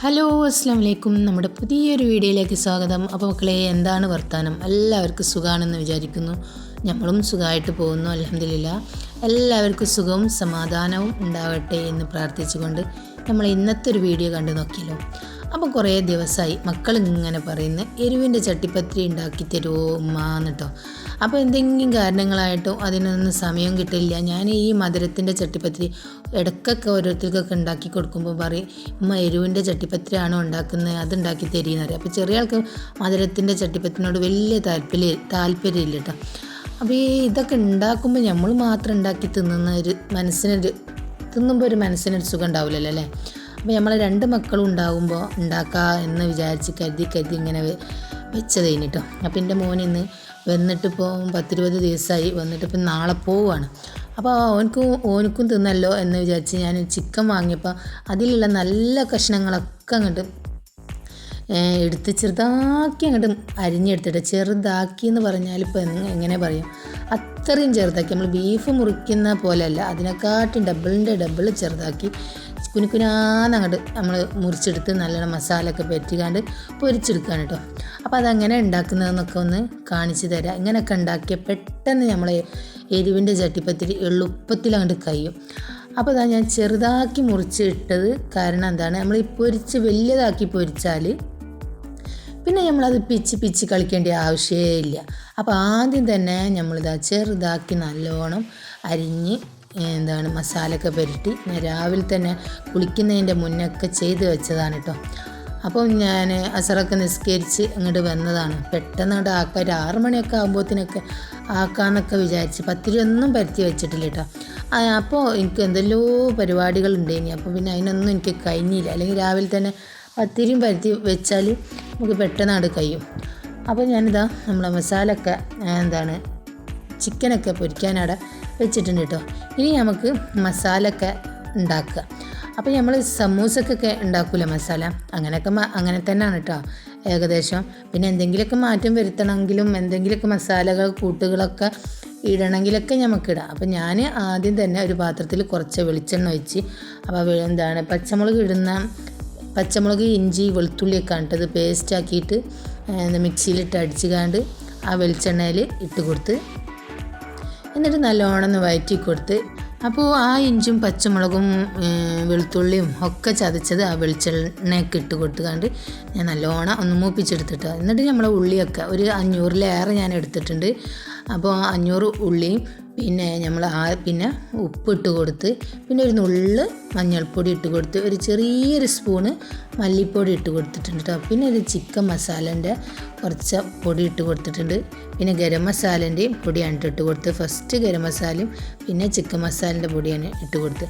Hello അസ്സാം വലൈക്കും നമ്മുടെ പുതിയൊരു വീഡിയോയിലേക്ക് സ്വാഗതം. അപ്പോൾ മക്കളെ എന്താണ് വർത്താനം? എല്ലാവർക്കും സുഖമാണെന്ന് വിചാരിക്കുന്നു. നമ്മളും സുഖമായിട്ട് പോകുന്നു അലഹമില്ല എല്ലാവർക്കും സുഖവും സമാധാനവും ഉണ്ടാവട്ടെ എന്ന് പ്രാർത്ഥിച്ചുകൊണ്ട് നമ്മൾ ഇന്നത്തെ ഒരു വീഡിയോ കണ്ടു നോക്കിയല്ലോ. അപ്പോൾ കുറേ ദിവസമായി മക്കൾ ഇങ്ങനെ പറയുന്നു എരിവിന്റെ ചട്ടിപ്പത്രി ഉണ്ടാക്കി തരുമോ ഉമ്മ എന്നിട്ടോ. അപ്പോൾ എന്തെങ്കിലും കാരണങ്ങളായിട്ടോ അതിനൊന്നും സമയം കിട്ടില്ല. ഞാൻ ഈ മധുരത്തിന്റെ ചട്ടിപ്പത്രി ഇടക്കൊക്കെ ഓരോരുത്തർക്കൊക്കെ ഉണ്ടാക്കി കൊടുക്കുമ്പോൾ പറയും ഉമ്മ എരിവിന്റെ ചട്ടിപ്പത്രി ആണോ ഉണ്ടാക്കുന്നത് അത് ഉണ്ടാക്കി തരീന്ന് പറയും. അപ്പോൾ ചെറിയ ആൾക്ക് മധുരത്തിന്റെ ചട്ടിപ്പത്തിനോട് വലിയ താല്പര്യം താല്പര്യമില്ല കേട്ടോ അപ്പോൾ ഈ ഇതൊക്കെ ഉണ്ടാക്കുമ്പോൾ നമ്മൾ മാത്രം ഉണ്ടാക്കി തിന്നുന്ന ഒരു മനസ്സിനൊരു തിന്നുമ്പോൾ ഒരു മനസ്സിനൊരു സുഖം ഉണ്ടാവില്ലല്ലോ അല്ലേ? അപ്പോൾ നമ്മൾ രണ്ട് മക്കളും ഉണ്ടാകുമ്പോൾ ഉണ്ടാക്കുക എന്ന് വിചാരിച്ച് കരുതി കരുതി ഇങ്ങനെ വെച്ചത് കഴിഞ്ഞിട്ടോ. അപ്പോൾ എന്റെ മോൻ ഇന്ന് വന്നിട്ടിപ്പോൾ പത്തിരുപത് ദിവസമായി വന്നിട്ട് ഇപ്പം നാളെ പോവുകയാണ് അപ്പോൾ ഓനക്കും ഓനക്കും തിന്നല്ലോ എന്ന് വിചാരിച്ച് ഞാൻ ചിക്കൻ വാങ്ങിയപ്പോൾ അതിലുള്ള നല്ല കഷ്ണങ്ങളൊക്കെ അങ്ങോട്ട് എടുത്ത് ചെറുതാക്കി അങ്ങോട്ട് അരിഞ്ഞെടുത്തിട്ട് ചെറുതാക്കി എന്ന് പറഞ്ഞാൽ ഇപ്പോൾ എങ്ങനെ പറയും? അത്രയും ചെറുതാക്കി. നമ്മൾ ബീഫ് മുറിക്കുന്ന പോലെയല്ല അതിനെക്കാട്ടും ഡബിളിന്റെ ഡബിൾ ചെറുതാക്കി കുനുക്കുനാന്ന് അങ്ങോട്ട് നമ്മൾ മുറിച്ചെടുത്ത് നല്ലോണം മസാലയൊക്കെ പറ്റിക്കാണ്ട് പൊരിച്ചെടുക്കുകയാണ് കേട്ടോ അപ്പോൾ അതങ്ങനെ ഉണ്ടാക്കുന്നതെന്നൊക്കെ ഒന്ന് കാണിച്ചു തരാം. ഇങ്ങനെയൊക്കെ ഉണ്ടാക്കിയ പെട്ടെന്ന് നമ്മൾ എരിവിന്റെ ചട്ടിപ്പത്തിരി എളുപ്പത്തിലങ്ങോട്ട് കഴിയും. അപ്പോൾ അതാ ഞാൻ ചെറുതാക്കി മുറിച്ചിട്ടത് കാരണം എന്താണ്? നമ്മൾ ഈ പൊരിച്ച് വലിയതാക്കി പൊരിച്ചാൽ പിന്നെ നമ്മളത് പിച്ച് പിച്ച് കളിക്കേണ്ട ആവശ്യമേ ഇല്ല. അപ്പോൾ ആദ്യം തന്നെ നമ്മളിതാ ചെറുതാക്കി നല്ലോണം അരിഞ്ഞ് എന്താണ് മസാലയൊക്കെ പുരട്ടി ഞാൻ രാവിലെ തന്നെ കുളിക്കുന്നതിന്റെ മുന്നൊക്കെ ചെയ്ത് വെച്ചതാണ് കേട്ടോ അപ്പം ഞാൻ അസറൊക്കെ നിസ്കരിച്ച് അങ്ങോട്ട് വന്നതാണ്. പെട്ടെന്ന് അങ്ങോട്ട് ആക്കാൻ ഒരു ആറ് മണിയൊക്കെ ആകുമ്പോഴത്തേനൊക്കെ ആക്കാമെന്നൊക്കെ വിചാരിച്ച് പത്തിരിയൊന്നും പരത്തി വെച്ചിട്ടില്ല കേട്ടോ അപ്പോൾ എനിക്ക് എന്തെല്ലോ പരിപാടികളുണ്ട് ഇനി. അപ്പോൾ പിന്നെ അതിനൊന്നും എനിക്ക് കഴിഞ്ഞില്ല. അല്ലെങ്കിൽ രാവിലെ തന്നെ പത്തിരിയും പരത്തി വെച്ചാൽ നമുക്ക് പെട്ടെന്ന് അങ്ങോട്ട് കഴിയും. അപ്പോൾ ഞാനിതാ നമ്മളെ മസാലൊക്കെ എന്താണ് ചിക്കനൊക്കെ പൊരിക്കാനവിടെ വെച്ചിട്ടുണ്ട് കേട്ടോ. ഇനി നമുക്ക് മസാല ഒക്കെ ഉണ്ടാക്കുക. അപ്പോൾ നമ്മൾ സമൂസക്കൊക്കെ ഉണ്ടാക്കൂല മസാല? അങ്ങനെയൊക്കെ അങ്ങനെ തന്നെയാണ് കേട്ടോ ഏകദേശം. പിന്നെ എന്തെങ്കിലുമൊക്കെ മാറ്റം വരുത്തണമെങ്കിലും എന്തെങ്കിലുമൊക്കെ മസാലകൾ കൂട്ടുകളൊക്കെ ഇടണമെങ്കിലൊക്കെ നമുക്കിടാം അപ്പോൾ ഞാൻ ആദ്യം തന്നെ ഒരു പാത്രത്തിൽ കുറച്ച് വെളിച്ചെണ്ണ ഒഴിച്ച് അപ്പോൾ എന്താണ് പച്ചമുളക് ഇടുന്ന പച്ചമുളക് ഇഞ്ചി വെളുത്തുള്ളിയൊക്കെ ഇട്ടത് പേസ്റ്റ് ആക്കിയിട്ട് മിക്സിയിലിട്ട് അടിച്ചുകാണ്ട് ആ വെളിച്ചെണ്ണയിൽ ഇട്ട് കൊടുത്ത് എന്നിട്ട് നല്ലോണം ഒന്ന് വയറ്റി കൊടുത്ത് അപ്പോൾ ആ ഇഞ്ചും പച്ചമുളകും വെളുത്തുള്ളിയും ഒക്കെ ചതച്ചത് ആ വെളിച്ചെണ്ണയൊക്കെ ഇട്ട് കൊടുത്തുകൊണ്ട് ഞാൻ നല്ലോണം ഒന്ന് മൂപ്പിച്ചെടുത്തിട്ട്. എന്നിട്ട് നമ്മളെ ഉള്ളിയൊക്കെ ഒരു അഞ്ഞൂറിലേറെ ഞാൻ എടുത്തിട്ടുണ്ട്. അപ്പോൾ അഞ്ഞൂറ് ഉള്ളിയും പിന്നെ നമ്മൾ ആ പിന്നെ ഉപ്പിട്ട് കൊടുത്ത് പിന്നെ ഒരു നുള്ള് മഞ്ഞൾപ്പൊടി ഇട്ട് കൊടുത്ത് ഒരു ചെറിയൊരു സ്പൂണ് മല്ലിപ്പൊടി ഇട്ട് കൊടുത്തിട്ടുണ്ട് കേട്ടോ പിന്നെ ഒരു ചിക്കൻ മസാലേന്റെ കുറച്ച് പൊടി ഇട്ട് കൊടുത്തിട്ടുണ്ട്. പിന്നെ ഗരം മസാലേന്റെയും പൊടിയാണ് ഇട്ട് കൊടുത്ത്. ഫസ്റ്റ് ഗരം മസാലയും പിന്നെ ചിക്കൻ മസാലേന്റെ പൊടിയാണ് ഇട്ട് കൊടുത്ത്.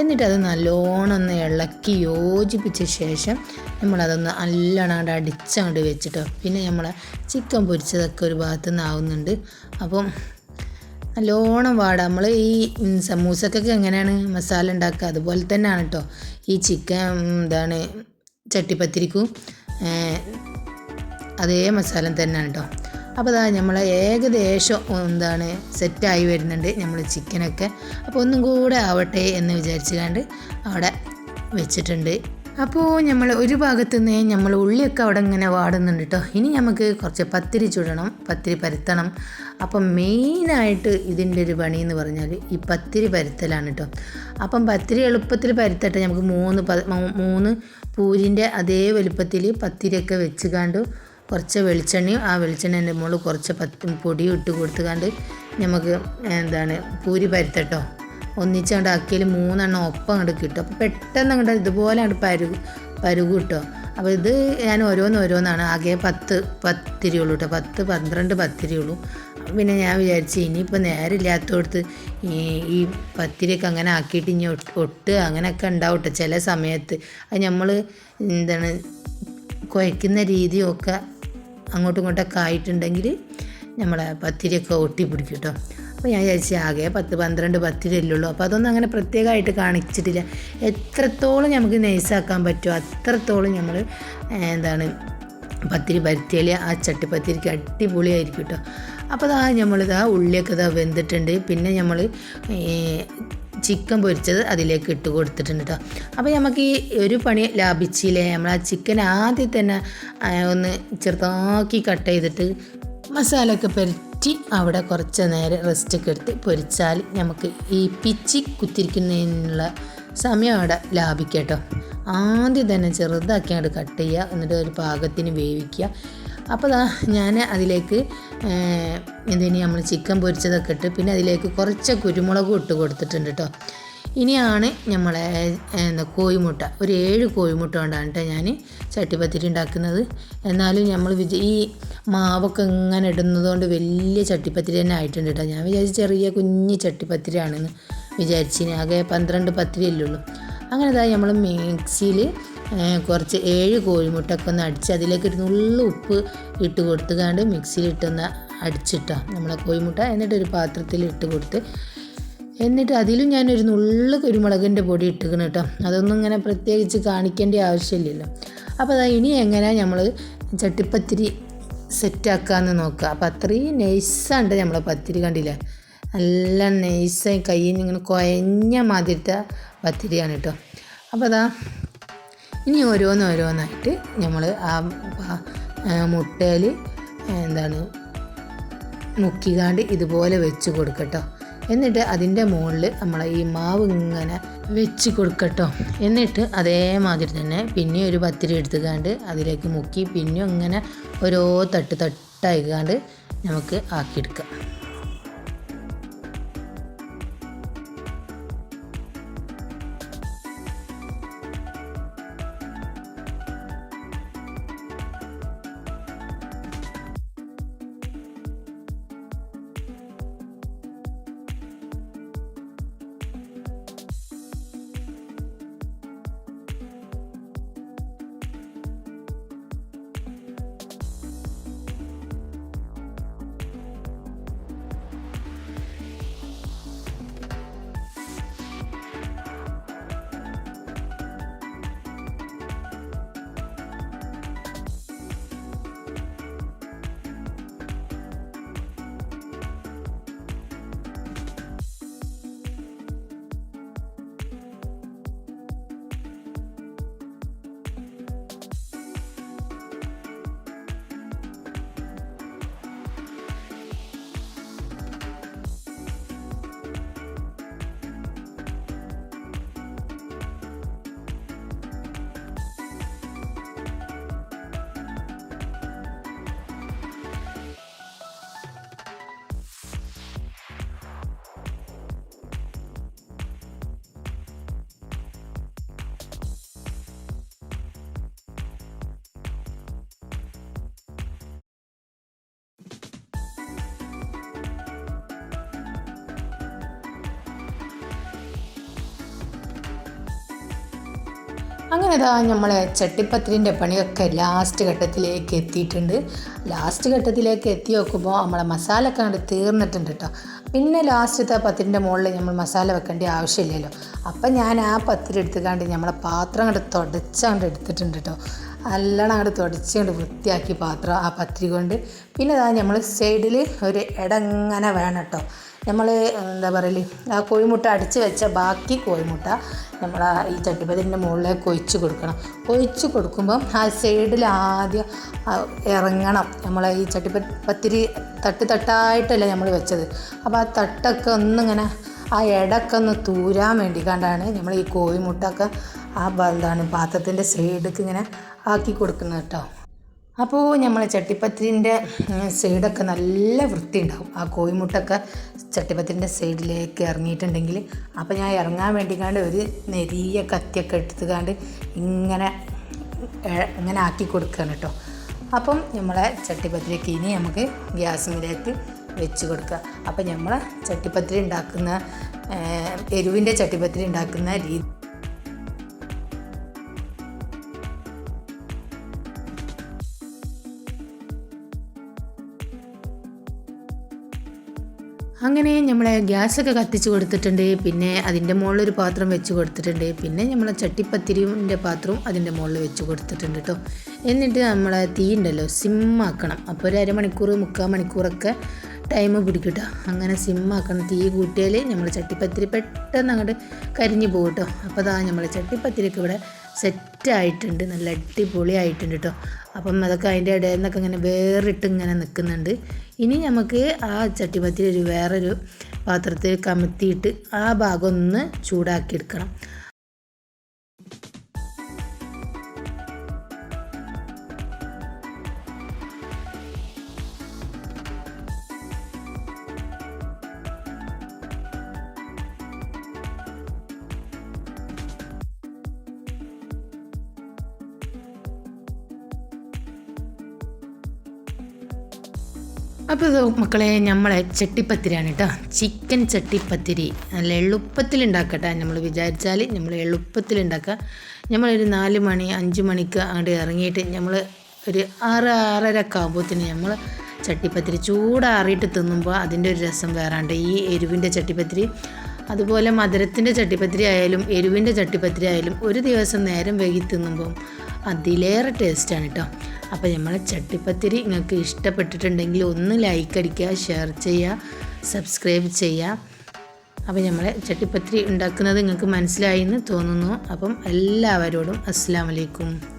എന്നിട്ട് അത് നല്ലോണം ഒന്ന് ഇളക്കി യോജിപ്പിച്ച ശേഷം നമ്മളതൊന്ന് നല്ലോണം അടിച്ചങ്ങോട്ട് വെച്ചിട്ടോ പിന്നെ നമ്മൾ ചിക്കൻ പൊരിച്ചതൊക്കെ ഒരു ഭാഗത്തു നിന്ന് ആവുന്നുണ്ട്. അപ്പം നല്ലോണം വാടാം. നമ്മൾ ഈ സമൂസക്കൊക്കെ എങ്ങനെയാണ് മസാല ഉണ്ടാക്കുക? അതുപോലെ തന്നെയാണ് കേട്ടോ ഈ ചിക്കൻ എന്താണ് ചട്ടിപ്പത്തിരിക്കും. അതേ മസാല തന്നെയാണ് കേട്ടോ അപ്പോൾ അതാ നമ്മൾ ഏകദേശം എന്താണ് സെറ്റായി വരുന്നുണ്ട് നമ്മൾ ചിക്കനൊക്കെ അപ്പോൾ ഒന്നും കൂടെ ആവട്ടെ എന്ന് വിചാരിച്ചുകൊണ്ട് അവിടെ വെച്ചിട്ടുണ്ട്. അപ്പോൾ നമ്മൾ ഒരു ഭാഗത്തു നിന്ന് നമ്മൾ ഉള്ളിയൊക്കെ അവിടെ ഇങ്ങനെ വാടുന്നുണ്ട് കേട്ടോ ഇനി നമുക്ക് കുറച്ച് പത്തിരി ചുടണം പത്തിരി പരത്തണം. അപ്പം മെയിനായിട്ട് ഇതിന്റെ ഒരു പണി എന്ന് പറഞ്ഞാൽ ഈ പത്തിരി പരത്തലാണ് കേട്ടോ അപ്പം പത്തിരി എളുപ്പത്തിൽ പരത്തട്ടെ നമുക്ക് മൂന്ന് മൂന്ന് പൂരിന്റെ അതേ വലുപ്പത്തിൽ പത്തിരിയൊക്കെ വെച്ച് കണ്ട് കുറച്ച് വെളിച്ചെണ്ണയും ആ വെളിച്ചെണ്ണേന്റെ മുകളിൽ കുറച്ച് പത്ത് പൊടിയും ഇട്ട് കൊടുത്തുകൊണ്ട് നമുക്ക് എന്താണ് പൂരി പരത്തട്ടോ. ഒന്നിച്ചങ്ങോട്ട് ആക്കിയാൽ മൂന്നെണ്ണം ഒപ്പം അങ്ങോട്ട് കിട്ടും. അപ്പോൾ പെട്ടെന്ന് അങ്ങോട്ട് ഇതുപോലെ അങ്ങോട്ട് പരുగు പരുగు കിട്ടും അപ്പോൾ ഇത് ഞാൻ ഓരോന്ന് ഓരോന്നാണ്. ആകെ പത്ത് പത്തിരിയുള്ളൂ കേട്ടോ പത്ത് പന്ത്രണ്ട് പത്തിരിയുള്ളൂ. പിന്നെ ഞാൻ വിചാരിച്ചു ഇനിയിപ്പോൾ നേരമില്ലാത്തടത്ത് ഈ ഈ പത്തിരിയൊക്കെ അങ്ങനെ ആക്കിയിട്ട് ഇനി ഒട്ട് അങ്ങനെയൊക്കെ ഉണ്ടാവും ചില സമയത്ത്. അത് നമ്മൾ എന്താണ് കുഴക്കുന്ന രീതിയൊക്കെ അങ്ങോട്ടും ഇങ്ങോട്ടൊക്കെ ആയിട്ടുണ്ടെങ്കിൽ നമ്മളെ പത്തിരിയൊക്കെ ഒട്ടി പിടിക്കും കേട്ടോ അപ്പോൾ ഞാൻ വിചാരിച്ചു ആകെ പത്ത് പന്ത്രണ്ട് പത്തിരല്ലുള്ളൂ അപ്പോൾ അതൊന്നും അങ്ങനെ പ്രത്യേകമായിട്ട് കാണിച്ചിട്ടില്ല. എത്രത്തോളം നമുക്ക് നൈസാക്കാൻ പറ്റുമോ അത്രത്തോളം നമ്മൾ എന്താണ് പത്തിരി പരത്തിയാൽ ആ ചട്ടിപ്പത്തിരിക്ക് അടിപൊളിയായിരിക്കും കേട്ടോ അപ്പോൾ അതാ നമ്മളിതാ ഉള്ളിയൊക്കെ ഇതാ വെന്തിട്ടുണ്ട്. പിന്നെ നമ്മൾ ചിക്കൻ പൊരിച്ചത് അതിലേക്ക് ഇട്ട് കൊടുത്തിട്ടുണ്ട് കേട്ടോ അപ്പോൾ നമുക്ക് ഈ ഒരു പണി ലാഭിച്ചില്ലേ? നമ്മൾ ആ ചിക്കൻ ആദ്യം തന്നെ ഒന്ന് ചെറുതാക്കി കട്ട് ചെയ്തിട്ട് മസാല ഒക്കെ പുരട്ടി അവിടെ കുറച്ച് നേരം റെസ്റ്റ് ഒക്കെ എടുത്ത് പൊരിച്ചാൽ നമുക്ക് ഈ പിച്ചി കുത്തിരിക്കുന്നതിനുള്ള സമയം അവിടെ ലാഭിക്കട്ടോ കേട്ടോ. ആദ്യം തന്നെ ചെറുതാക്കി അങ്ങോട്ട് കട്ട് ചെയ്യുക എന്നിട്ട് ഒരു പാകത്തിന് വേവിക്കുക. അപ്പോൾ ദാ ഞാൻ അതിലേക്ക് എന്തിനു നമ്മൾ ചിക്കൻ പൊരിച്ചതൊക്കെ ഇട്ട് പിന്നെ അതിലേക്ക് കുറച്ച് കുരുമുളകും ഇട്ട് കൊടുത്തിട്ടുണ്ട് കേട്ടോ. ഇനിയാണ് നമ്മളെ എന്താ കോഴിമുട്ട. ഒരു ഏഴ് കോഴിമുട്ട കൊണ്ടാണ് കേട്ടോ ഞാൻ ചട്ടിപ്പത്തിരി ഉണ്ടാക്കുന്നത്. എന്നാലും നമ്മൾ വിജ ഈ മാവൊക്കെ ഇങ്ങനെ ഇടുന്നതുകൊണ്ട് വലിയ ചട്ടിപ്പത്തിരി തന്നെ ആയിട്ടുണ്ട് കേട്ടോ ഞാൻ വിചാരിച്ചു ചെറിയ കുഞ്ഞ് ചട്ടിപ്പത്തിരിയാണെന്ന് വിചാരിച്ചിന്. ആകെ പന്ത്രണ്ട് പത്തിരിയല്ലേ ഉള്ളൂ. അങ്ങനെ അതായത് നമ്മൾ മിക്സിയിൽ കുറച്ച് ഏഴ് കോഴിമുട്ടൊക്കെ ഒന്ന് അടിച്ച് അതിലേക്ക് ഒരു നുള്ള ഉപ്പ് ഇട്ട് കൊടുത്തുകാണ്ട് മിക്സിയിലിട്ടൊന്ന് അടിച്ചിട്ടോ നമ്മളെ കോഴിമുട്ട എന്നിട്ട് ഒരു പാത്രത്തിൽ ഇട്ട് കൊടുത്ത് എന്നിട്ട് അതിലും ഞാനൊരു നുള്ളു കുരുമുളകിന്റെ പൊടി ഇട്ടിക്കണം കേട്ടോ. അതൊന്നും ഇങ്ങനെ പ്രത്യേകിച്ച് കാണിക്കേണ്ട ആവശ്യമില്ലല്ലോ. അപ്പോൾ അതാ ഇനി എങ്ങനെ നമ്മൾ ചട്ടിപ്പത്തിരി സെറ്റാക്കാമെന്ന് നോക്കുക. അപ്പോൾ അത്രയും നൈസാണ്ട് നമ്മളെ പത്തിരി കണ്ടില്ലേ? നല്ല നൈസായി കയ്യിൽ ഇങ്ങനെ കുഴഞ്ഞ മാതിരിത്തെ പത്തിരിയാണ് കേട്ടോ. അപ്പോൾ അതാ ഇനി ഓരോന്നോരോന്നായിട്ട് നമ്മൾ ആ മുട്ടയിൽ എന്താണ് മുക്കിക്കാണ്ട് ഇതുപോലെ വെച്ച് കൊടുക്കട്ടോ. എന്നിട്ട് അതിന്റെ മുകളിൽ നമ്മൾ ഈ മാവ് ഇങ്ങനെ വെച്ച് കൊടുക്കട്ടോ. എന്നിട്ട് അതേമാതിരി തന്നെ പിന്നെ ഒരു പത്തിരി എടുത്തുകാണ്ട് അതിലേക്ക് മുക്കി പിന്നെ ഇങ്ങനെ ഓരോ തട്ട് തട്ടായിക്കാണ്ട് നമുക്ക് ആക്കിയെടുക്കാം. അങ്ങനെ ഇതാ നമ്മളെ ചട്ടിപ്പത്തിരിന്റെ പണിയൊക്കെ ലാസ്റ്റ് ഘട്ടത്തിലേക്ക് എത്തിയിട്ടുണ്ട്. ലാസ്റ്റ് ഘട്ടത്തിലേക്ക് എത്തി നോക്കുമ്പോൾ നമ്മളെ മസാല ഒക്കെ അങ്ങോട്ട് തീർന്നിട്ടുണ്ട് കേട്ടോ പിന്നെ ലാസ്റ്റത്തെ പത്തിരിന്റെ മുകളിൽ നമ്മൾ മസാല വെക്കേണ്ട ആവശ്യമില്ലല്ലോ. അപ്പം ഞാൻ ആ പത്തിരി എടുത്തുകൊണ്ട് നമ്മളെ പാത്രം അങ്ങോട്ട് തുടച്ചങ്ങോട്ട് എടുത്തിട്ടുണ്ട് കേട്ടോ നല്ലോണം അങ്ങോട്ട് തുടച്ചുകൊണ്ട് വൃത്തിയാക്കി പാത്രം ആ പത്തിരി കൊണ്ട്. പിന്നെ അതാ നമ്മൾ സൈഡിൽ ഒരു ഇടങ്ങനെ വേണം കേട്ടോ നമ്മൾ എന്താ പറയൽ ആ കോഴിമുട്ട അടിച്ച് വെച്ച ബാക്കി കോഴിമുട്ട നമ്മൾ ഈ ചട്ടിപ്പതിന്റെ മുകളിലേക്ക് ഒഴിച്ച് കൊടുക്കണം. ഒഴിച്ച് കൊടുക്കുമ്പം ആ സൈഡിൽ ആദ്യം ഇറങ്ങണം. നമ്മൾ ഈ ചട്ടിപ്പ പത്തിരി തട്ട് തട്ടായിട്ടല്ലേ നമ്മൾ വെച്ചത്. അപ്പോൾ ആ തട്ടൊക്കെ ഒന്നിങ്ങനെ ആ ഇടക്കെ ഒന്ന് തൂരാൻ വേണ്ടി കണ്ടാണ് നമ്മൾ ഈ കോഴിമുട്ടൊക്കെ ആ എന്താണ് പാത്രത്തിന്റെ സൈഡിലേക്ക് ഇങ്ങനെ ആക്കി കൊടുക്കുന്നത് കേട്ടോ. അപ്പോൾ നമ്മൾ ചട്ടിപ്പത്തിന്റെ സൈഡൊക്കെ നല്ല വൃത്തി ഉണ്ടാവും ആ കോഴിമുട്ടൊക്കെ ചട്ടിപ്പത്തിന്റെ സൈഡിലേക്ക് ഇറങ്ങിയിട്ടുണ്ടെങ്കിൽ അപ്പോൾ ഞാൻ ഇറങ്ങാൻ വേണ്ടി വേണ്ടിക്കാണ്ട് ഒരു നെരിയ കത്തിയൊക്കെ എടുത്തുകാണ്ട് ഇങ്ങനെ ഇങ്ങനെ ആക്കി കൊടുക്കുകയാണ് കേട്ടോ. അപ്പം നമ്മളെ ചട്ടിപ്പത്തിലേക്ക് ഇനി നമുക്ക് ഗ്യാസിലേക്ക് വെച്ച് കൊടുക്കുക അപ്പം നമ്മൾ ചട്ടിപ്പത്തിരി ഉണ്ടാക്കുന്ന എരിവിന്റെ ചട്ടിപ്പത്തിരി ഉണ്ടാക്കുന്ന രീതി അങ്ങനെ നമ്മൾ ഗ്യാസൊക്കെ കത്തിച്ച് കൊടുത്തിട്ടുണ്ട്. പിന്നെ അതിന്റെ മുകളിൽ ഒരു പാത്രം വെച്ച് കൊടുത്തിട്ടുണ്ട്. പിന്നെ നമ്മൾ ചട്ടിപ്പത്തിരിന്റെ പാത്രവും അതിന്റെ മുകളിൽ വെച്ച് കൊടുത്തിട്ടുണ്ട് കേട്ടോ എന്നിട്ട് നമ്മൾ തീ ഉണ്ടല്ലോ സിമ്മാക്കണം. അപ്പോൾ ഒരു അരമണിക്കൂർ മുക്കാൽ മണിക്കൂറൊക്കെ ടൈം പിടിക്കട്ടോ കേട്ടോ അങ്ങനെ സിമ്മാക്കണം. തീ കൂട്ടിയാൽ നമ്മൾ ചട്ടിപ്പത്തിരി പെട്ടെന്ന് അങ്ങോട്ട് കരിഞ്ഞു പോകും കേട്ടോ അപ്പോൾ അതാ നമ്മൾ ചട്ടിപ്പത്തിരിക്ക് ഇവിടെ സെറ്റായിട്ടുണ്ട് നല്ല അടിപൊളിയായിട്ടുണ്ട് കേട്ടോ അപ്പം അതൊക്കെ അതിന്റെ ഇടയിൽ നിന്നൊക്കെ ഇങ്ങനെ വേറിട്ട് ഇങ്ങനെ നിൽക്കുന്നുണ്ട്. ഇനി നമുക്ക് ആ ചട്ടിപ്പത്തിൽ ഒരു വേറൊരു പാത്രത്തിൽ കമത്തിയിട്ട് ആ ഭാഗം ഒന്ന് ചൂടാക്കിയെടുക്കണം അപ്പോൾ ഇത് മക്കളെ നമ്മളെ ചട്ടിപ്പത്തിരിയാണ് കേട്ടോ. ചിക്കൻ ചട്ടിപ്പത്തിരി. നല്ല എളുപ്പത്തിൽ ഉണ്ടാക്കട്ടെ നമ്മൾ വിചാരിച്ചാൽ നമ്മൾ എളുപ്പത്തിൽ ഉണ്ടാക്കുക നമ്മളൊരു നാല് മണി അഞ്ച് മണിക്ക് അങ്ങോട്ട് ഇറങ്ങിയിട്ട് നമ്മൾ ഒരു ആറ് ആറര ആകുമ്പോഴത്തേന് നമ്മൾ ചട്ടിപ്പത്തിരി ചൂടാറിയിട്ട് തിന്നുമ്പോൾ അതിന്റെ ഒരു രസം വേറാണ്ട്. ഈ എരിവിന്റെ ചട്ടിപ്പത്തിരി അതുപോലെ മധുരത്തിന്റെ ചട്ടിപ്പത്തിരി ആയാലും എരിവിന്റെ ചട്ടിപ്പത്തിരി ആയാലും ഒരു ദിവസം നേരം വൈകി തിന്നുമ്പം അതിലേറെ ടേസ്റ്റാണ് കേട്ടോ. അപ്പോൾ നമ്മളെ ചട്ടിപ്പത്തിരി നിങ്ങൾക്ക് ഇഷ്ടപ്പെട്ടിട്ടുണ്ടെങ്കിൽ ഒന്ന് ലൈക്ക് അടിക്കുക ഷെയർ ചെയ്യുക സബ്സ്ക്രൈബ് ചെയ്യുക. അപ്പോൾ നമ്മളെ ചട്ടിപ്പത്തിരി ഉണ്ടാക്കുന്നത് നിങ്ങൾക്ക് മനസ്സിലായി എന്ന് തോന്നുന്നു. അപ്പം എല്ലാവരോടും അസ്സാം വലൈക്കും